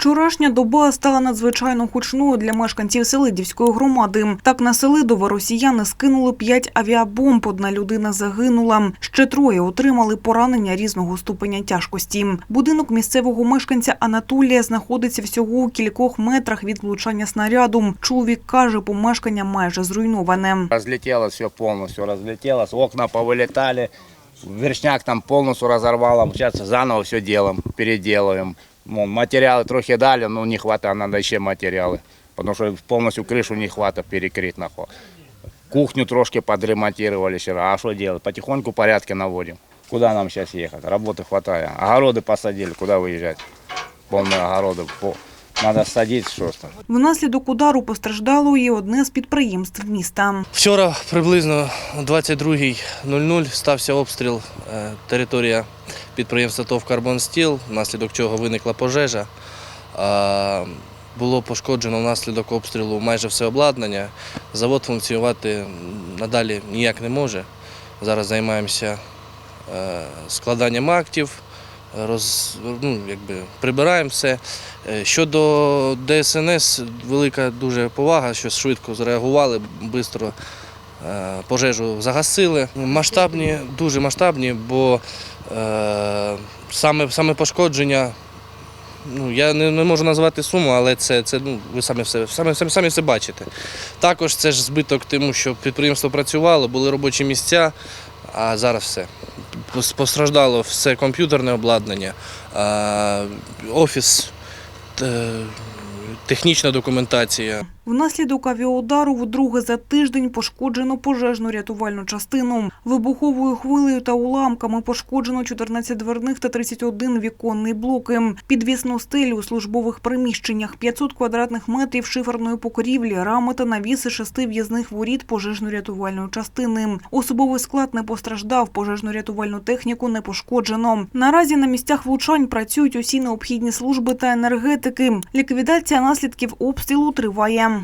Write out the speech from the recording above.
Вчорашня доба стала надзвичайно гучною для мешканців Селидівської громади. Так на Селидово росіяни скинули п'ять авіабомб. Одна людина загинула. Ще троє отримали поранення різного ступеня тяжкості. Будинок місцевого мешканця Анатолія знаходиться всього у кількох метрах від влучання снаряду. Чоловік каже, помешкання майже зруйноване. Разлетелось все полностью, разлетелось, окна повылетали, вершняк там полностью разорвало, сейчас заново все делаем, переделываем. Вон, материалы трохи дали, но не хватает, надо еще материалы, потому что полностью крышу не хватает перекрыть нахуй. Кухню трошки подремонтировали вчера, а что делать? Потихоньку порядки наводим. Куда нам сейчас ехать? Работы хватает. Огороды посадили, куда выезжать? Полные огороды. Надо садить что-то. Внаслідок удару постраждало і одне з підприємств міста. Вчора приблизно о 22.00 стався обстріл е, територія підприємства ТОВ «Карбон Стіл», внаслідок чого виникла пожежа. Було пошкоджено внаслідок обстрілу майже все обладнання. Завод функціонувати надалі ніяк не може. Зараз займаємося е, складанням актів, роз, ну, якби, прибираємо все. Е, Щодо ДСНС, велика дуже повага, що швидко зреагували, швидко пожежу загасили. Масштабні, дуже масштабні, бо е, саме, саме пошкодження, ну, я не, не можу назвати суму, але це, це ну, ви самі все, самі, самі, самі все бачите. Також це ж збиток тому, що підприємство працювало, були робочі місця, а зараз все. Пос- Постраждало все комп'ютерне обладнання, е, офіс, технічна документація. Внаслідок авіаудару вдруге за тиждень пошкоджено пожежну рятувальну частину. Вибуховою хвилею та уламками пошкоджено 14 дверних та 31 віконний блоки. Підвісну стелю у службових приміщеннях, 500 квадратних метрів шиферної покрівлі, рами та навіси шести в'їзних воріт пожежно-рятувальної частини. Особовий склад не постраждав, пожежно-рятувальну техніку не пошкоджено. Наразі на місцях влучань працюють усі необхідні служби та енергетики. Ліквідація наслідків обстрілу триває.